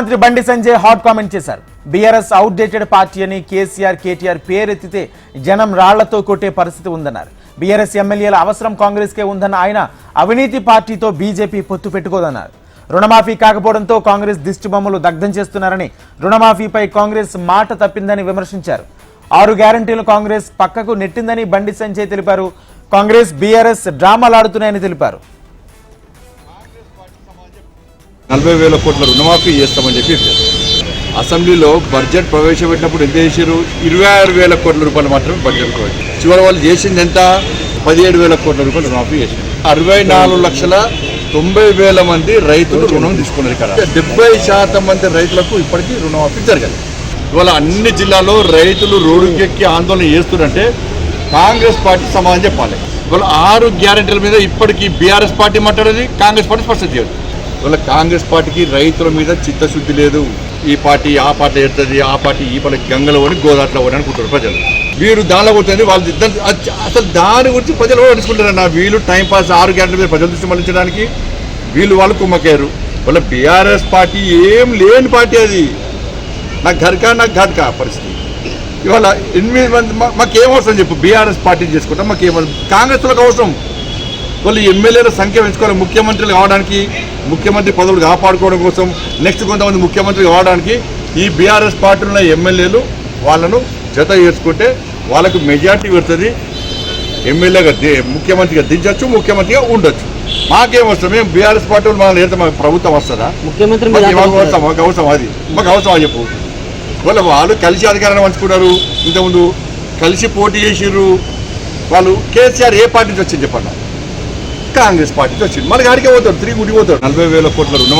మంత్రి Bandi Sanjay hot comment చేశారు. BRS outdated party అని కేసీఆర్ కేటీఆర్ పేరెత్తితే జనం రాళ్ళతో కొట్టే పరిస్థితి ఉందన్నారు. బీఆర్ఎస్ ఎమ్మెల్యేల అవసరం కాంగ్రెస్కే ఉందన్న ఆయన అవినీతి పార్టీతో బీజేపీ పొత్తు పెట్టుకోదన్నారు. రుణమాఫీ కాకపోవడంతో కాంగ్రెస్ దిష్టిబొమ్మలు దగ్ధం చేస్తున్నారని రుణమాఫీపై కాంగ్రెస్ మాట తప్పిందని విమర్శించారు. ఆరు గ్యారంటీలు కాంగ్రెస్ పక్కకు నెట్టిందని బండి సంజయ్ తెలిపారు. కాంగ్రెస్ బీఆర్ఎస్ డ్రామాలాడుతున్నాయని తెలిపారు. నలభై వేల కోట్ల రుణమాఫీ చేస్తామని చెప్పి అసెంబ్లీలో బడ్జెట్ ప్రవేశపెట్టినప్పుడు ఎంత చేశారు? ఇరవై ఆరు వేల కోట్ల రూపాయలు మాత్రమే బడ్జెట్ చివరి వాళ్ళు చేసింది ఎంత? పదిహేడు వేల కోట్ల రూపాయలు రుణమాఫీ చేశారు. అరవై నాలుగు లక్షల తొంభై వేల మంది రైతులు రుణం తీసుకున్నారు ఇక్కడ. డెబ్బై శాతం మంది రైతులకు ఇప్పటికీ రుణమాఫీ జరగాలి ఇవాళ అన్ని జిల్లాల్లో రైతులు రోడ్డుకెక్కి ఆందోళన చేస్తున్నారంటే కాంగ్రెస్ పార్టీ సమాధానం చెప్పాలి. ఇవాళ ఆరు గ్యారెంటీల మీద ఇప్పటికీ బీఆర్ఎస్ పార్టీ మాట్లాడేది కాంగ్రెస్ పార్టీ స్పష్టం చేయదు. ఇవాళ కాంగ్రెస్ పార్టీకి రైతుల మీద చిత్తశుద్ధి లేదు. ఈ పార్టీ ఆ పార్టీ ఎడుతుంది ఆ పార్టీ ఈ పార్టీ గంగలో అని గోదాట్లో అని అనుకుంటారు ప్రజలు. వీరు దానిలో కూర్చొని వాళ్ళు అసలు దాని గురించి ప్రజలు కూడా వీళ్ళు టైంపాస్ ఆరు గంటల మీద ప్రజల దృష్టి మళ్ళించడానికి వీళ్ళు వాళ్ళు కుమ్మకారు వాళ్ళ బీఆర్ఎస్ పార్టీ ఏం లేని పార్టీ అది. నాకు ఘర్కా నాకు ఘట్కా పరిస్థితి. ఇవాళ ఎనిమిది మంది మా- మాకేం అవసరం చెప్పు? బీఆర్ఎస్ పార్టీ చేసుకుంటాం మాకేం కాంగ్రెస్ వాళ్ళకి అవసరం. వాళ్ళు ఎమ్మెల్యేల సంఖ్య పెంచుకోవాలి ముఖ్యమంత్రులు కావడానికి ముఖ్యమంత్రి పదవులు కాపాడుకోవడం కోసం నెక్స్ట్ కొంతమంది ముఖ్యమంత్రి కావడానికి ఈ బీఆర్ఎస్ పార్టీలో ఉన్న ఎమ్మెల్యేలు వాళ్ళను జత చేసుకుంటే వాళ్ళకు మెజార్టీ పెడుతుంది. ఎమ్మెల్యేగా ది- ముఖ్యమంత్రిగా దించవచ్చు ముఖ్యమంత్రిగా ఉండొచ్చు. మాకేం వస్తుంది మేము బీఆర్ఎస్ పార్టీ మనల్ని ఏదైతే మాకు ప్రభుత్వం వస్తుందా? ముఖ్యమంత్రి మాకు అవసరం అది. మాకు అవసరం చెప్పు. వాళ్ళ వాళ్ళు కలిసి అధికారాన్ని పంచుకున్నారు. ఇంతకుముందు కలిసి పోటీ చేసిర్రు. వాళ్ళు కేసీఆర్ ఏ పార్టీ నుంచి వచ్చింది చెప్పండి. కాంగ్రెస్ పార్టీకి వచ్చింది. మళ్ళీ గాడికే పోతాడు తిరిగి గుడికి పోతాడు. నలభై వేల కోట్ల రుణం